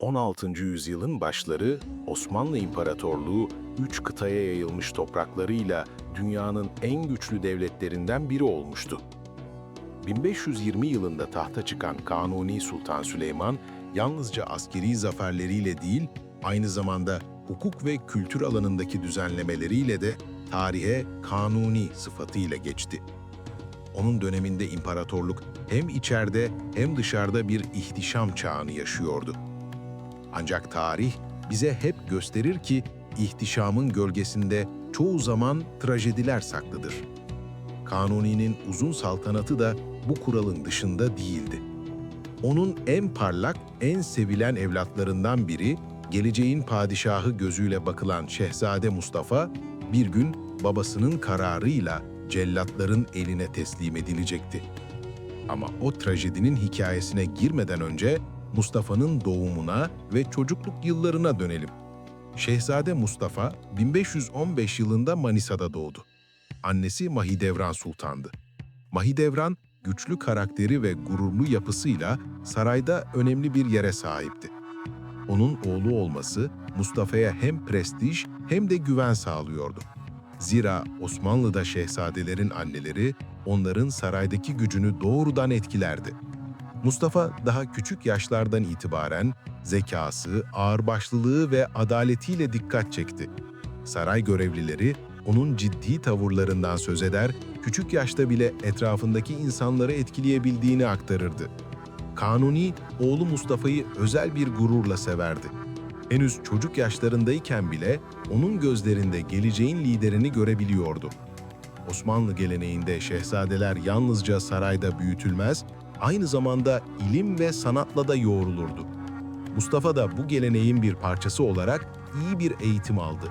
16. yüzyılın başları Osmanlı İmparatorluğu üç kıtaya yayılmış topraklarıyla dünyanın en güçlü devletlerinden biri olmuştu. 1520 yılında tahta çıkan Kanuni Sultan Süleyman yalnızca askeri zaferleriyle değil, aynı zamanda hukuk ve kültür alanındaki düzenlemeleriyle de tarihe Kanuni sıfatıyla geçti. Onun döneminde imparatorluk hem içeride hem dışarıda bir ihtişam çağını yaşıyordu. Ancak tarih bize hep gösterir ki ihtişamın gölgesinde çoğu zaman trajediler saklıdır. Kanuni'nin uzun saltanatı da bu kuralın dışında değildi. Onun en parlak, en sevilen evlatlarından biri, geleceğin padişahı gözüyle bakılan Şehzade Mustafa, bir gün babasının kararıyla cellatların eline teslim edilecekti. Ama o trajedinin hikayesine girmeden önce Mustafa'nın doğumuna ve çocukluk yıllarına dönelim. Şehzade Mustafa 1515 yılında Manisa'da doğdu. Annesi Mahidevran Sultan'dı. Mahidevran güçlü karakteri ve gururlu yapısıyla sarayda önemli bir yere sahipti. Onun oğlu olması Mustafa'ya hem prestij hem de güven sağlıyordu. Zira Osmanlı'da şehzadelerin anneleri onların saraydaki gücünü doğrudan etkilerdi. Mustafa daha küçük yaşlardan itibaren zekası, ağırbaşlılığı ve adaletiyle dikkat çekti. Saray görevlileri onun ciddi tavırlarından söz eder, küçük yaşta bile etrafındaki insanları etkileyebildiğini aktarırdı. Kanuni, oğlu Mustafa'yı özel bir gururla severdi. Henüz çocuk yaşlarındayken bile onun gözlerinde geleceğin liderini görebiliyordu. Osmanlı geleneğinde şehzadeler yalnızca sarayda büyütülmez, aynı zamanda ilim ve sanatla da yoğrulurdu. Mustafa da bu geleneğin bir parçası olarak iyi bir eğitim aldı.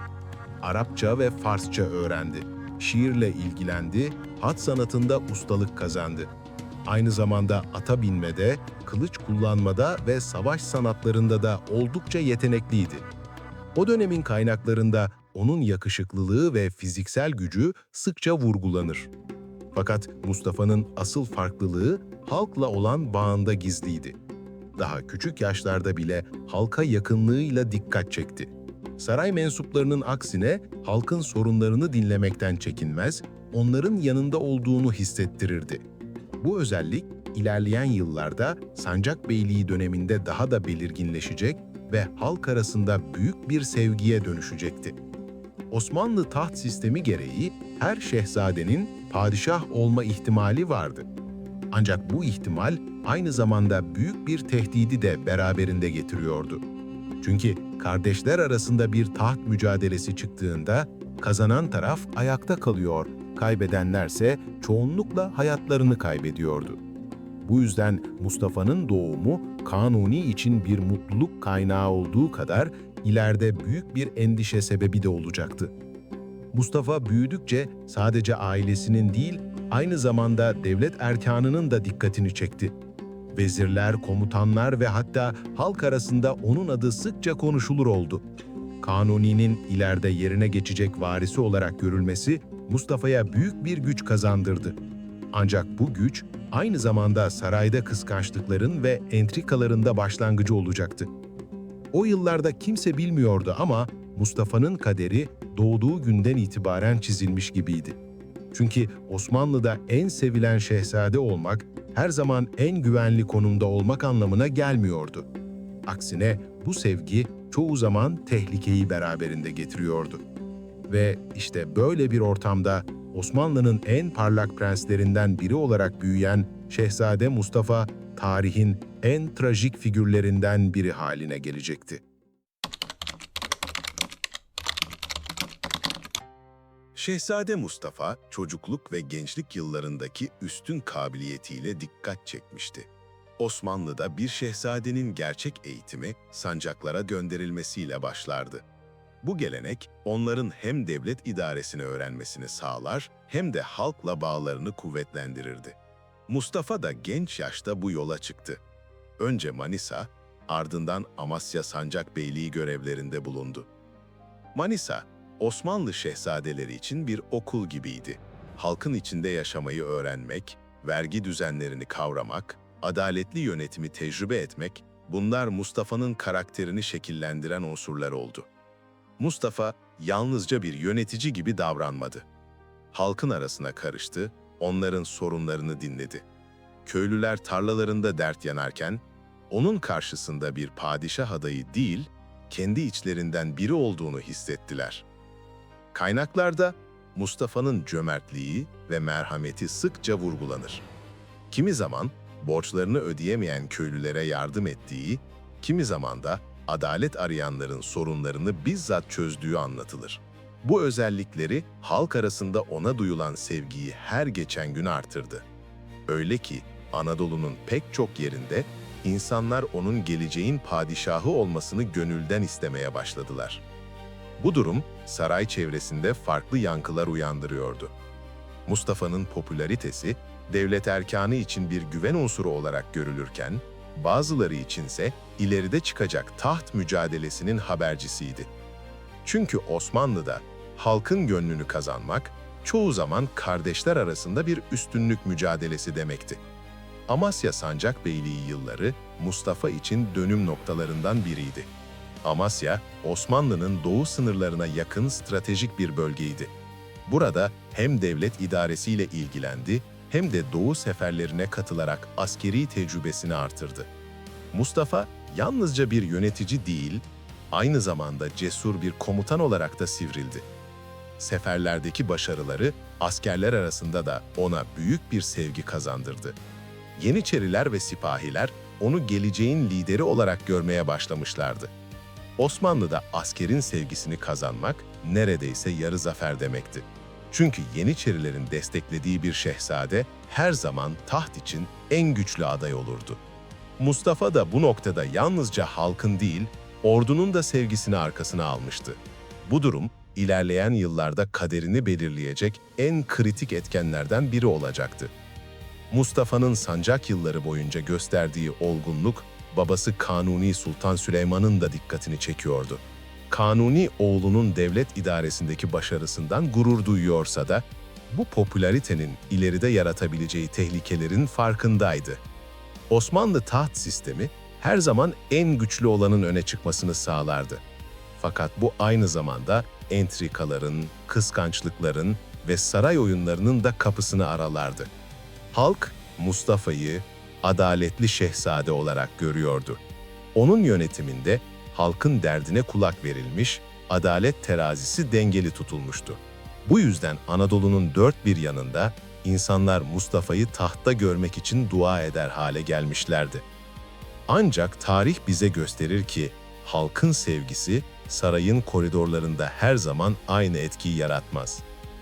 Arapça ve Farsça öğrendi. Şiirle ilgilendi, hat sanatında ustalık kazandı. Aynı zamanda ata binmede, kılıç kullanmada ve savaş sanatlarında da oldukça yetenekliydi. O dönemin kaynaklarında onun yakışıklılığı ve fiziksel gücü sıkça vurgulanır. Fakat Mustafa'nın asıl farklılığı halkla olan bağında gizliydi. Daha küçük yaşlarda bile halka yakınlığıyla dikkat çekti. Saray mensuplarının aksine halkın sorunlarını dinlemekten çekinmez, onların yanında olduğunu hissettirirdi. Bu özellik ilerleyen yıllarda Sancak Beyliği döneminde daha da belirginleşecek ve halk arasında büyük bir sevgiye dönüşecekti. Osmanlı taht sistemi gereği her şehzadenin padişah olma ihtimali vardı. Ancak bu ihtimal aynı zamanda büyük bir tehdidi de beraberinde getiriyordu. Çünkü kardeşler arasında bir taht mücadelesi çıktığında kazanan taraf ayakta kalıyor, kaybedenlerse çoğunlukla hayatlarını kaybediyordu. Bu yüzden Mustafa'nın doğumu Kanuni için bir mutluluk kaynağı olduğu kadar ileride büyük bir endişe sebebi de olacaktı. Mustafa büyüdükçe sadece ailesinin değil, aynı zamanda devlet erkanının da dikkatini çekti. Vezirler, komutanlar ve hatta halk arasında onun adı sıkça konuşulur oldu. Kanuni'nin ileride yerine geçecek varisi olarak görülmesi Mustafa'ya büyük bir güç kazandırdı. Ancak bu güç aynı zamanda sarayda kıskançlıkların ve entrikaların da başlangıcı olacaktı. O yıllarda kimse bilmiyordu ama Mustafa'nın kaderi doğduğu günden itibaren çizilmiş gibiydi. Çünkü Osmanlı'da en sevilen şehzade olmak her zaman en güvenli konumda olmak anlamına gelmiyordu. Aksine bu sevgi çoğu zaman tehlikeyi beraberinde getiriyordu. Ve işte böyle bir ortamda Osmanlı'nın en parlak prenslerinden biri olarak büyüyen Şehzade Mustafa, tarihin en trajik figürlerinden biri haline gelecekti. Şehzade Mustafa, çocukluk ve gençlik yıllarındaki üstün kabiliyetiyle dikkat çekmişti. Osmanlı'da bir şehzadenin gerçek eğitimi sancaklara gönderilmesiyle başlardı. Bu gelenek onların hem devlet idaresini öğrenmesini sağlar hem de halkla bağlarını kuvvetlendirirdi. Mustafa da genç yaşta bu yola çıktı. Önce Manisa, ardından Amasya Sancak Beyliği görevlerinde bulundu. Manisa, Osmanlı şehzadeleri için bir okul gibiydi. Halkın içinde yaşamayı öğrenmek, vergi düzenlerini kavramak, adaletli yönetimi tecrübe etmek Bunlar Mustafa'nın karakterini şekillendiren unsurlar oldu. Mustafa yalnızca bir yönetici gibi davranmadı. Halkın arasına karıştı, onların sorunlarını dinledi. Köylüler tarlalarında dert yanarken, onun karşısında bir padişah adayı değil, kendi içlerinden biri olduğunu hissettiler. Kaynaklarda Mustafa'nın cömertliği ve merhameti sıkça vurgulanır. Kimi zaman borçlarını ödeyemeyen köylülere yardım ettiği, kimi zaman da adalet arayanların sorunlarını bizzat çözdüğü anlatılır. Bu özellikleri halk arasında ona duyulan sevgiyi her geçen gün artırdı. Öyle ki Anadolu'nun pek çok yerinde insanlar onun geleceğin padişahı olmasını gönülden istemeye başladılar. Bu durum saray çevresinde farklı yankılar uyandırıyordu. Mustafa'nın popülaritesi devlet erkanı için bir güven unsuru olarak görülürken, bazıları içinse ileride çıkacak taht mücadelesinin habercisiydi. Çünkü Osmanlı'da halkın gönlünü kazanmak çoğu zaman kardeşler arasında bir üstünlük mücadelesi demekti. Amasya Sancakbeyliği yılları Mustafa için dönüm noktalarından biriydi. Amasya, Osmanlı'nın doğu sınırlarına yakın stratejik bir bölgeydi. Burada hem devlet idaresiyle ilgilendi hem de doğu seferlerine katılarak askeri tecrübesini artırdı. Mustafa yalnızca bir yönetici değil, aynı zamanda cesur bir komutan olarak da sivrildi. Seferlerdeki başarıları askerler arasında da ona büyük bir sevgi kazandırdı. Yeniçeriler ve sipahiler onu geleceğin lideri olarak görmeye başlamışlardı. Osmanlı'da askerin sevgisini kazanmak neredeyse yarı zafer demekti. Çünkü Yeniçerilerin desteklediği bir şehzade her zaman taht için en güçlü aday olurdu. Mustafa da bu noktada yalnızca halkın değil, ordunun da sevgisini arkasına almıştı. Bu durum, ilerleyen yıllarda kaderini belirleyecek en kritik etkenlerden biri olacaktı. Mustafa'nın sancak yılları boyunca gösterdiği olgunluk, babası Kanuni Sultan Süleyman'ın da dikkatini çekiyordu. Kanuni oğlunun devlet idaresindeki başarısından gurur duyuyorsa da, bu popülaritenin ileride yaratabileceği tehlikelerin farkındaydı. Osmanlı taht sistemi her zaman en güçlü olanın öne çıkmasını sağlardı. Fakat bu aynı zamanda entrikaların, kıskançlıkların ve saray oyunlarının da kapısını aralardı. Halk Mustafa'yı adaletli şehzade olarak görüyordu. Onun yönetiminde halkın derdine kulak verilmiş, adalet terazisi dengeli tutulmuştu. Bu yüzden Anadolu'nun dört bir yanında insanlar Mustafa'yı tahtta görmek için dua eder hale gelmişlerdi. Ancak tarih bize gösterir ki halkın sevgisi sarayın koridorlarında her zaman aynı etkiyi yaratmaz.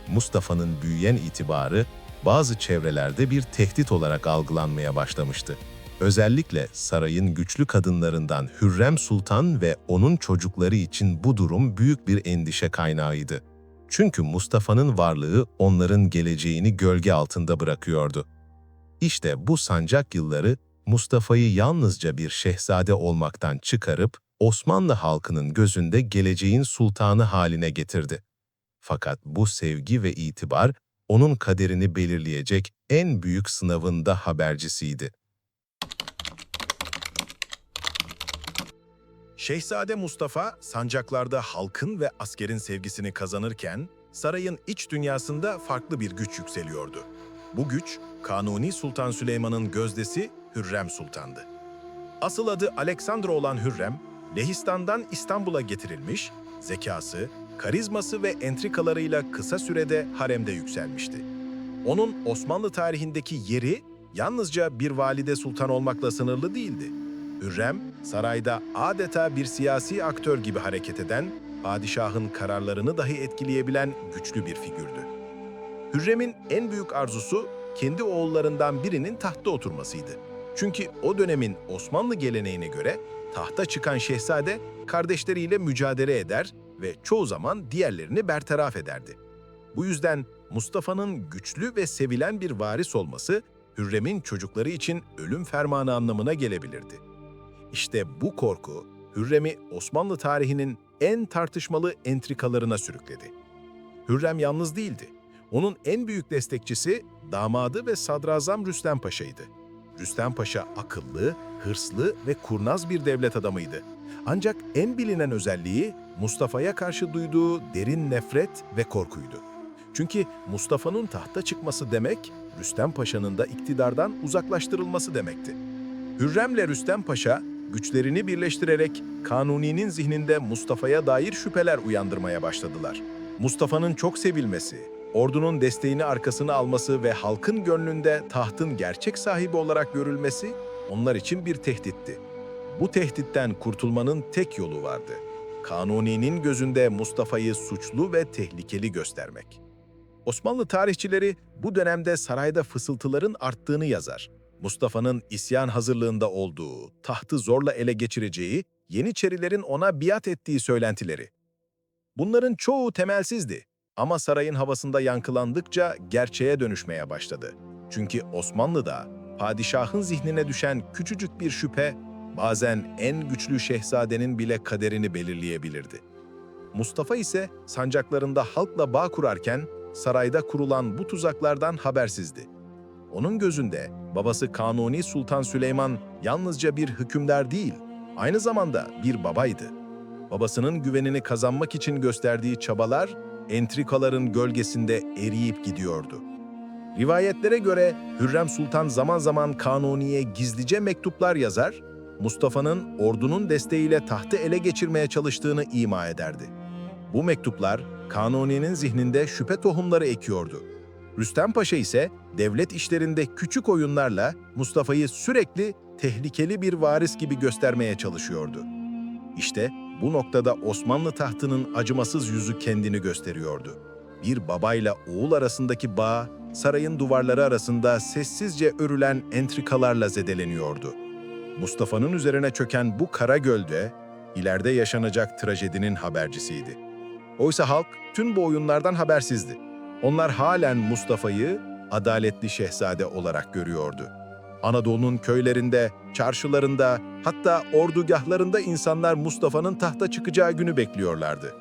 Mustafa'nın büyüyen itibarı bazı çevrelerde bir tehdit olarak algılanmaya başlamıştı. Özellikle sarayın güçlü kadınlarından Hürrem Sultan ve onun çocukları için bu durum büyük bir endişe kaynağıydı. Çünkü Mustafa'nın varlığı onların geleceğini gölge altında bırakıyordu. İşte bu sancak yılları Mustafa'yı yalnızca bir şehzade olmaktan çıkarıp Osmanlı halkının gözünde geleceğin sultanı haline getirdi. Fakat bu sevgi ve itibar onun kaderini belirleyecek en büyük sınavın da habercisiydi. Şehzade Mustafa sancaklarda halkın ve askerin sevgisini kazanırken sarayın iç dünyasında farklı bir güç yükseliyordu. Bu güç Kanuni Sultan Süleyman'ın gözdesi Hürrem Sultan'dı. Asıl adı Aleksandr olan Hürrem, Lehistan'dan İstanbul'a getirilmiş, zekası, karizması ve entrikalarıyla kısa sürede haremde yükselmişti. Onun Osmanlı tarihindeki yeri yalnızca bir valide sultan olmakla sınırlı değildi. Hürrem, sarayda adeta bir siyasi aktör gibi hareket eden, padişahın kararlarını dahi etkileyebilen güçlü bir figürdü. Hürrem'in en büyük arzusu kendi oğullarından birinin tahtta oturmasıydı. Çünkü o dönemin Osmanlı geleneğine göre tahta çıkan şehzade kardeşleriyle mücadele eder ve çoğu zaman diğerlerini bertaraf ederdi. Bu yüzden Mustafa'nın güçlü ve sevilen bir varis olması Hürrem'in çocukları için ölüm fermanı anlamına gelebilirdi. İşte bu korku Hürrem'i Osmanlı tarihinin en tartışmalı entrikalarına sürükledi. Hürrem yalnız değildi. Onun en büyük destekçisi damadı ve sadrazam Rüstem Paşa'ydı. Rüstem Paşa akıllı, hırslı ve kurnaz bir devlet adamıydı. Ancak en bilinen özelliği Mustafa'ya karşı duyduğu derin nefret ve korkuydu. Çünkü Mustafa'nın tahta çıkması demek, Rüstem Paşa'nın da iktidardan uzaklaştırılması demekti. Hürrem'le Rüstem Paşa güçlerini birleştirerek Kanuni'nin zihninde Mustafa'ya dair şüpheler uyandırmaya başladılar. Mustafa'nın çok sevilmesi, ordunun desteğini arkasına alması ve halkın gönlünde tahtın gerçek sahibi olarak görülmesi onlar için bir tehditti. Bu tehditten kurtulmanın tek yolu vardı. Kanuni'nin gözünde Mustafa'yı suçlu ve tehlikeli göstermek. Osmanlı tarihçileri bu dönemde sarayda fısıltıların arttığını yazar. Mustafa'nın isyan hazırlığında olduğu, tahtı zorla ele geçireceği, Yeniçerilerin ona biat ettiği söylentileri. Bunların çoğu temelsizdi ama sarayın havasında yankılandıkça gerçeğe dönüşmeye başladı. Çünkü Osmanlı'da padişahın zihnine düşen küçücük bir şüphe bazen en güçlü şehzadenin bile kaderini belirleyebilirdi. Mustafa ise sancaklarında halkla bağ kurarken sarayda kurulan bu tuzaklardan habersizdi. Onun gözünde babası Kanuni Sultan Süleyman yalnızca bir hükümdar değil, aynı zamanda bir babaydı. Babasının güvenini kazanmak için gösterdiği çabalar entrikaların gölgesinde eriyip gidiyordu. Rivayetlere göre Hürrem Sultan zaman zaman Kanuni'ye gizlice mektuplar yazar, Mustafa'nın ordunun desteğiyle tahtı ele geçirmeye çalıştığını ima ederdi. Bu mektuplar Kanuni'nin zihninde şüphe tohumları ekiyordu. Rüstem Paşa ise devlet işlerinde küçük oyunlarla Mustafa'yı sürekli tehlikeli bir varis gibi göstermeye çalışıyordu. İşte bu noktada Osmanlı tahtının acımasız yüzü kendini gösteriyordu. Bir babayla oğul arasındaki bağ, sarayın duvarları arasında sessizce örülen entrikalarla zedeleniyordu. Mustafa'nın üzerine çöken bu kara gölde, ileride yaşanacak trajedinin habercisiydi. Oysa halk tüm bu oyunlardan habersizdi. Onlar halen Mustafa'yı adaletli şehzade olarak görüyordu. Anadolu'nun köylerinde, çarşılarında, hatta ordugahlarında insanlar Mustafa'nın tahta çıkacağı günü bekliyorlardı.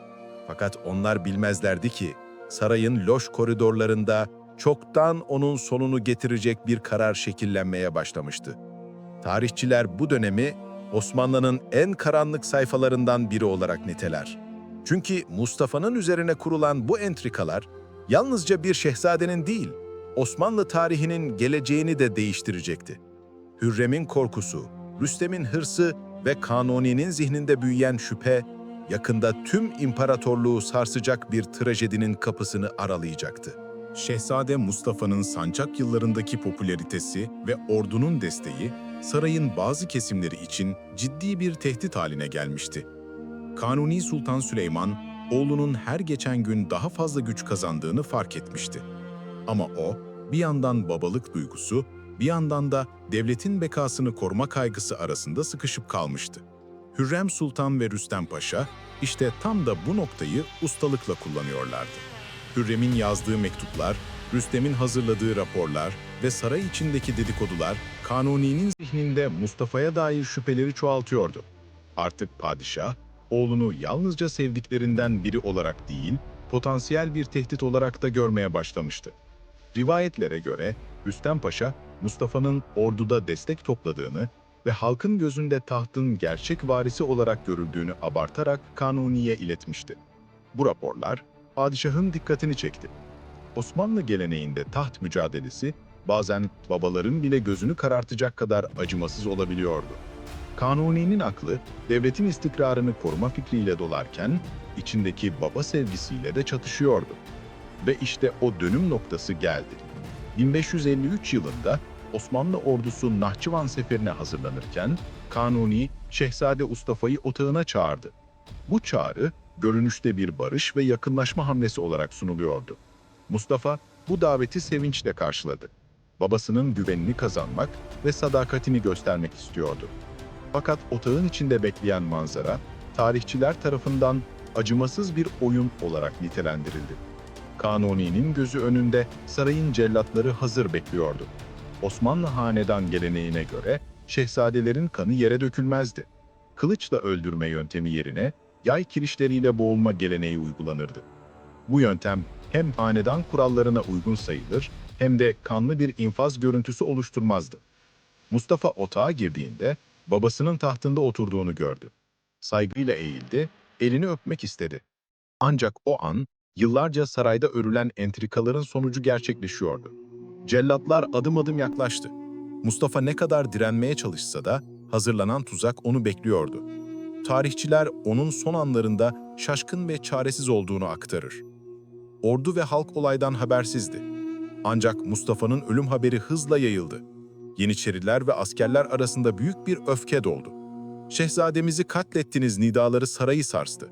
Fakat onlar bilmezlerdi ki sarayın loş koridorlarında çoktan onun sonunu getirecek bir karar şekillenmeye başlamıştı. Tarihçiler bu dönemi Osmanlı'nın en karanlık sayfalarından biri olarak niteler. Çünkü Mustafa'nın üzerine kurulan bu entrikalar yalnızca bir şehzadenin değil, Osmanlı tarihinin geleceğini de değiştirecekti. Hürrem'in korkusu, Rüstem'in hırsı ve Kanuni'nin zihninde büyüyen şüphe, yakında tüm imparatorluğu sarsacak bir trajedinin kapısını aralayacaktı. Şehzade Mustafa'nın sancak yıllarındaki popülaritesi ve ordunun desteği sarayın bazı kesimleri için ciddi bir tehdit haline gelmişti. Kanuni Sultan Süleyman, oğlunun her geçen gün daha fazla güç kazandığını fark etmişti. Ama o, bir yandan babalık duygusu, bir yandan da devletin bekasını koruma kaygısı arasında sıkışıp kalmıştı. Hürrem Sultan ve Rüstem Paşa, işte tam da bu noktayı ustalıkla kullanıyorlardı. Hürrem'in yazdığı mektuplar, Rüstem'in hazırladığı raporlar ve saray içindeki dedikodular Kanuni'nin zihninde Mustafa'ya dair şüpheleri çoğaltıyordu. Artık padişah, oğlunu yalnızca sevdiklerinden biri olarak değil, potansiyel bir tehdit olarak da görmeye başlamıştı. Rivayetlere göre Rüstem Paşa, Mustafa'nın orduda destek topladığını ve halkın gözünde tahtın gerçek varisi olarak görüldüğünü abartarak Kanuni'ye iletmişti. Bu raporlar padişahın dikkatini çekti. Osmanlı geleneğinde taht mücadelesi bazen babaların bile gözünü karartacak kadar acımasız olabiliyordu. Kanuni'nin aklı devletin istikrarını koruma fikriyle dolarken içindeki baba sevgisiyle de çatışıyordu. Ve işte o dönüm noktası geldi. 1553 yılında Osmanlı ordusu Nahçıvan seferine hazırlanırken Kanuni Şehzade Mustafa'yı otağına çağırdı. Bu çağrı görünüşte bir barış ve yakınlaşma hamlesi olarak sunuluyordu. Mustafa bu daveti sevinçle karşıladı. Babasının güvenini kazanmak ve sadakatini göstermek istiyordu. Fakat otağın içinde bekleyen manzara, tarihçiler tarafından acımasız bir oyun olarak nitelendirildi. Kanuni'nin gözü önünde sarayın cellatları hazır bekliyordu. Osmanlı hanedan geleneğine göre şehzadelerin kanı yere dökülmezdi. Kılıçla öldürme yöntemi yerine yay kirişleriyle boğulma geleneği uygulanırdı. Bu yöntem hem hanedan kurallarına uygun sayılır hem de kanlı bir infaz görüntüsü oluşturmazdı. Mustafa otağa girdiğinde babasının tahtında oturduğunu gördü. Saygıyla eğildi, elini öpmek istedi. Ancak o an yıllarca sarayda örülen entrikaların sonucu gerçekleşiyordu. Cellatlar adım adım yaklaştı. Mustafa ne kadar direnmeye çalışsa da hazırlanan tuzak onu bekliyordu. Tarihçiler onun son anlarında şaşkın ve çaresiz olduğunu aktarır. Ordu ve halk olaydan habersizdi. Ancak Mustafa'nın ölüm haberi hızla yayıldı. Yeniçeriler ve askerler arasında büyük bir öfke doldu. Şehzademizi katlettiniz nidaları sarayı sarstı.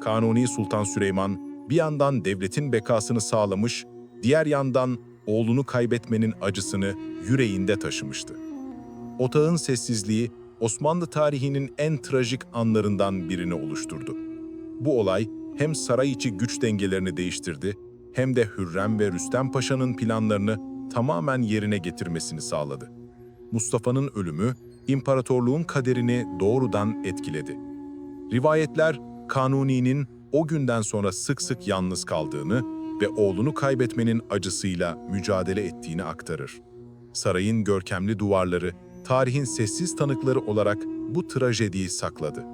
Kanuni Sultan Süleyman bir yandan devletin bekasını sağlamış, diğer yandan oğlunu kaybetmenin acısını yüreğinde taşımıştı. Otağın sessizliği Osmanlı tarihinin en trajik anlarından birini oluşturdu. Bu olay hem saray içi güç dengelerini değiştirdi hem de Hürrem ve Rüstem Paşa'nın planlarını tamamen yerine getirmesini sağladı. Mustafa'nın ölümü imparatorluğun kaderini doğrudan etkiledi. Rivayetler Kanuni'nin o günden sonra sık sık yalnız kaldığını ve oğlunu kaybetmenin acısıyla mücadele ettiğini aktarır. Sarayın görkemli duvarları, tarihin sessiz tanıkları olarak bu trajediyi sakladı.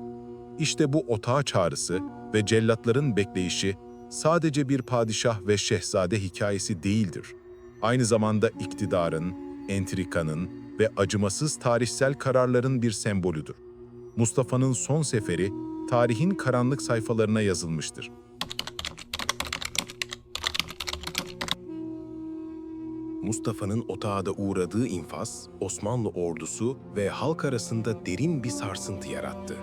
İşte bu otağa çağrısı ve cellatların bekleyişi sadece bir padişah ve şehzade hikayesi değildir. Aynı zamanda iktidarın, entrikanın ve acımasız tarihsel kararların bir sembolüdür. Mustafa'nın son seferi tarihin karanlık sayfalarına yazılmıştır. Mustafa'nın otağda uğradığı infaz, Osmanlı ordusu ve halk arasında derin bir sarsıntı yarattı.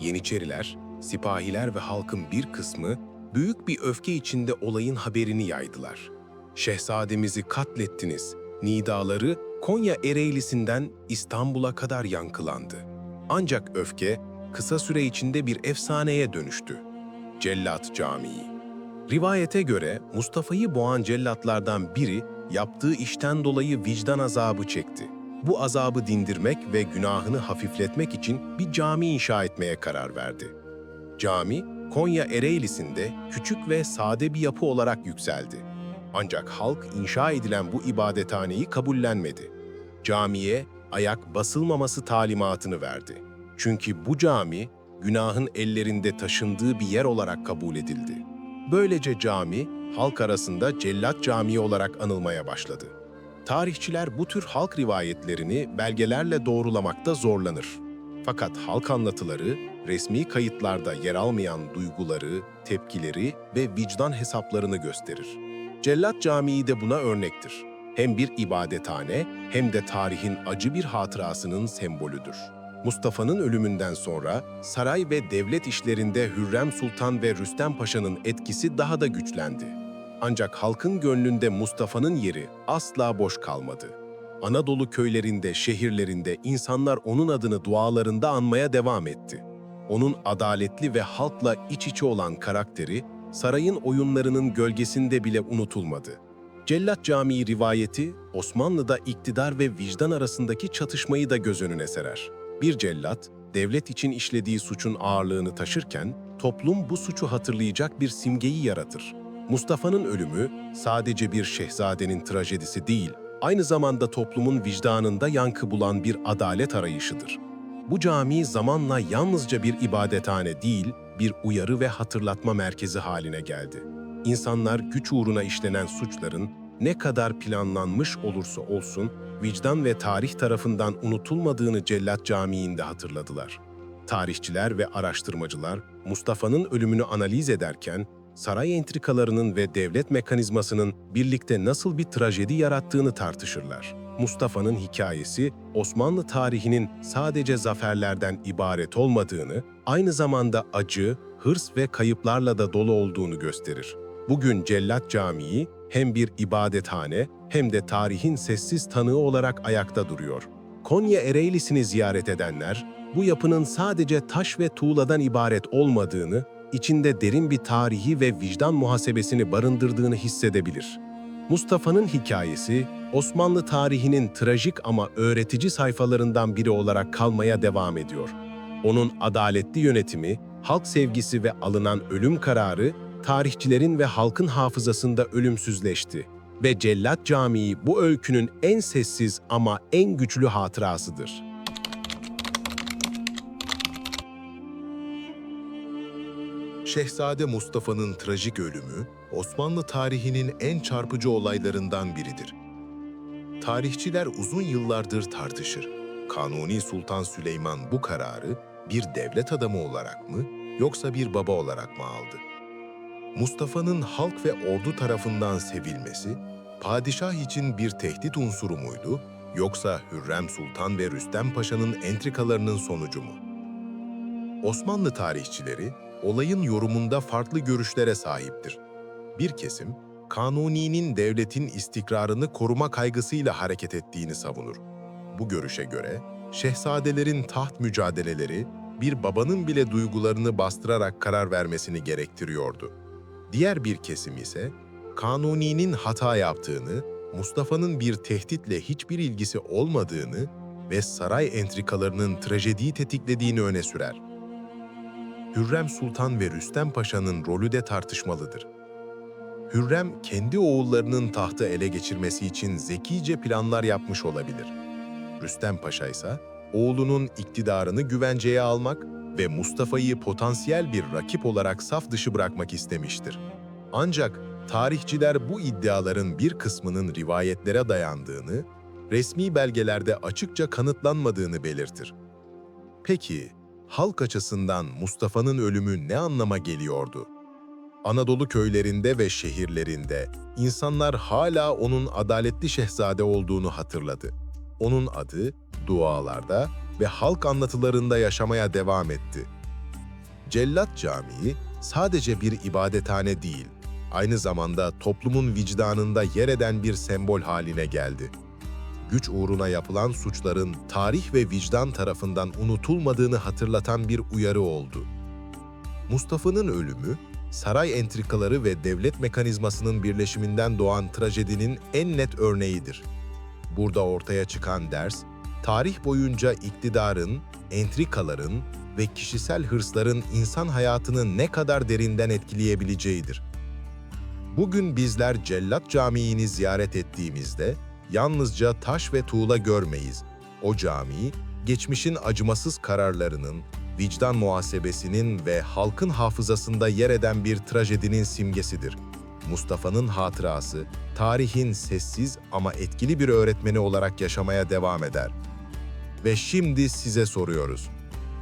Yeniçeriler, sipahiler ve halkın bir kısmı büyük bir öfke içinde olayın haberini yaydılar. Şehzademizi katlettiniz, nidaları Konya Ereğlisi'nden İstanbul'a kadar yankılandı. Ancak öfke kısa süre içinde bir efsaneye dönüştü. Cellat Camii Rivayete göre Mustafa'yı boğan cellatlardan biri yaptığı işten dolayı vicdan azabı çekti. Bu azabı dindirmek ve günahını hafifletmek için bir cami inşa etmeye karar verdi. Cami, Konya Ereğlisi'nde küçük ve sade bir yapı olarak yükseldi. Ancak halk inşa edilen bu ibadethaneyi kabullenmedi. Camiye ayak basılmaması talimatını verdi. Çünkü bu cami günahın ellerinde taşındığı bir yer olarak kabul edildi. Böylece cami halk arasında Cellat Camii olarak anılmaya başladı. Tarihçiler bu tür halk rivayetlerini belgelerle doğrulamakta zorlanır. Fakat halk anlatıları resmi kayıtlarda yer almayan duyguları, tepkileri ve vicdan hesaplarını gösterir. Cellat Camii de buna örnektir. Hem bir ibadethane hem de tarihin acı bir hatırasının sembolüdür. Mustafa'nın ölümünden sonra saray ve devlet işlerinde Hürrem Sultan ve Rüstem Paşa'nın etkisi daha da güçlendi. Ancak halkın gönlünde Mustafa'nın yeri asla boş kalmadı. Anadolu köylerinde, şehirlerinde insanlar onun adını dualarında anmaya devam etti. Onun adaletli ve halkla iç içe olan karakteri, sarayın oyunlarının gölgesinde bile unutulmadı. Cellat Camii rivayeti, Osmanlı'da iktidar ve vicdan arasındaki çatışmayı da göz önüne serer. Bir cellat, devlet için işlediği suçun ağırlığını taşırken, toplum bu suçu hatırlayacak bir simgeyi yaratır. Mustafa'nın ölümü sadece bir şehzadenin trajedisi değil, aynı zamanda toplumun vicdanında yankı bulan bir adalet arayışıdır. Bu cami zamanla yalnızca bir ibadethane değil, bir uyarı ve hatırlatma merkezi haline geldi. İnsanlar güç uğruna işlenen suçların ne kadar planlanmış olursa olsun vicdan ve tarih tarafından unutulmadığını Cellat Camii'nde hatırladılar. Tarihçiler ve araştırmacılar Mustafa'nın ölümünü analiz ederken saray entrikalarının ve devlet mekanizmasının birlikte nasıl bir trajedi yarattığını tartışırlar. Mustafa'nın hikayesi Osmanlı tarihinin sadece zaferlerden ibaret olmadığını, aynı zamanda acı, hırs ve kayıplarla da dolu olduğunu gösterir. Bugün Cellat Camii hem bir ibadethane hem de tarihin sessiz tanığı olarak ayakta duruyor. Konya Ereğlisi'ni ziyaret edenler, bu yapının sadece taş ve tuğladan ibaret olmadığını, içinde derin bir tarihi ve vicdan muhasebesini barındırdığını hissedebilir. Mustafa'nın hikayesi, Osmanlı tarihinin trajik ama öğretici sayfalarından biri olarak kalmaya devam ediyor. Onun adaletli yönetimi, halk sevgisi ve alınan ölüm kararı tarihçilerin ve halkın hafızasında ölümsüzleşti. ve Cellat Camii bu öykünün en sessiz ama en güçlü hatırasıdır. Şehzade Mustafa'nın trajik ölümü, Osmanlı tarihinin en çarpıcı olaylarından biridir. Tarihçiler uzun yıllardır tartışır. Kanuni Sultan Süleyman bu kararı bir devlet adamı olarak mı yoksa bir baba olarak mı aldı? Mustafa'nın halk ve ordu tarafından sevilmesi, padişah için bir tehdit unsuru muydu yoksa Hürrem Sultan ve Rüstem Paşa'nın entrikalarının sonucu mu? Osmanlı tarihçileri olayın yorumunda farklı görüşlere sahiptir. Bir kesim, Kanuni'nin devletin istikrarını koruma kaygısıyla hareket ettiğini savunur. Bu görüşe göre, şehzadelerin taht mücadeleleri bir babanın bile duygularını bastırarak karar vermesini gerektiriyordu. Diğer bir kesim ise, Kanuni'nin hata yaptığını, Mustafa'nın bir tehditle hiçbir ilgisi olmadığını ve saray entrikalarının trajediyi tetiklediğini öne sürer. Hürrem Sultan ve Rüstem Paşa'nın rolü de tartışmalıdır. Hürrem, kendi oğullarının tahtı ele geçirmesi için zekice planlar yapmış olabilir. Rüstem Paşa ise, oğlunun iktidarını güvenceye almak ve Mustafa'yı potansiyel bir rakip olarak saf dışı bırakmak istemiştir. Ancak tarihçiler bu iddiaların bir kısmının rivayetlere dayandığını, resmi belgelerde açıkça kanıtlanmadığını belirtir. Peki, halk açısından Mustafa'nın ölümü ne anlama geliyordu? Anadolu köylerinde ve şehirlerinde insanlar hala onun adaletli şehzade olduğunu hatırladı. Onun adı dualarda ve halk anlatılarında yaşamaya devam etti. Cellat Camii sadece bir ibadethane değil, aynı zamanda toplumun vicdanında yer eden bir sembol haline geldi güç uğruna yapılan suçların tarih ve vicdan tarafından unutulmadığını hatırlatan bir uyarı oldu. Mustafa'nın ölümü, saray entrikaları ve devlet mekanizmasının birleşiminden doğan trajedinin en net örneğidir. Burada ortaya çıkan ders, tarih boyunca iktidarın, entrikaların ve kişisel hırsların insan hayatını ne kadar derinden etkileyebileceğidir. Bugün bizler Cellat Camii'ni ziyaret ettiğimizde, yalnızca taş ve tuğla görmeyiz. O cami, geçmişin acımasız kararlarının, vicdan muhasebesinin ve halkın hafızasında yer eden bir trajedinin simgesidir. Mustafa'nın hatırası, tarihin sessiz ama etkili bir öğretmeni olarak yaşamaya devam eder. Ve şimdi size soruyoruz.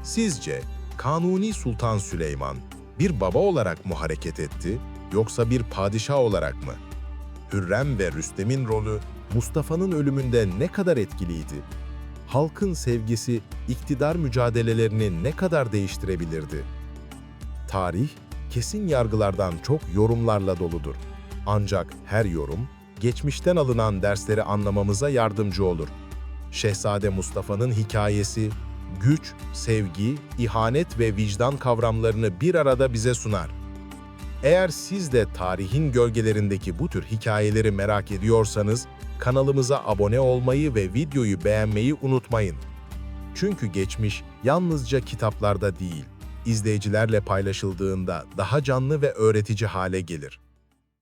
Sizce Kanuni Sultan Süleyman bir baba olarak mı hareket etti yoksa bir padişah olarak mı? Hürrem ve Rüstem'in rolü Mustafa'nın ölümünde ne kadar etkiliydi? Halkın sevgisi iktidar mücadelelerini ne kadar değiştirebilirdi? Tarih, kesin yargılardan çok yorumlarla doludur. Ancak her yorum, geçmişten alınan dersleri anlamamıza yardımcı olur. Şehzade Mustafa'nın hikayesi, güç, sevgi, ihanet ve vicdan kavramlarını bir arada bize sunar. Eğer siz de tarihin gölgelerindeki bu tür hikayeleri merak ediyorsanız, kanalımıza abone olmayı ve videoyu beğenmeyi unutmayın. Çünkü geçmiş yalnızca kitaplarda değil, izleyicilerle paylaşıldığında daha canlı ve öğretici hale gelir.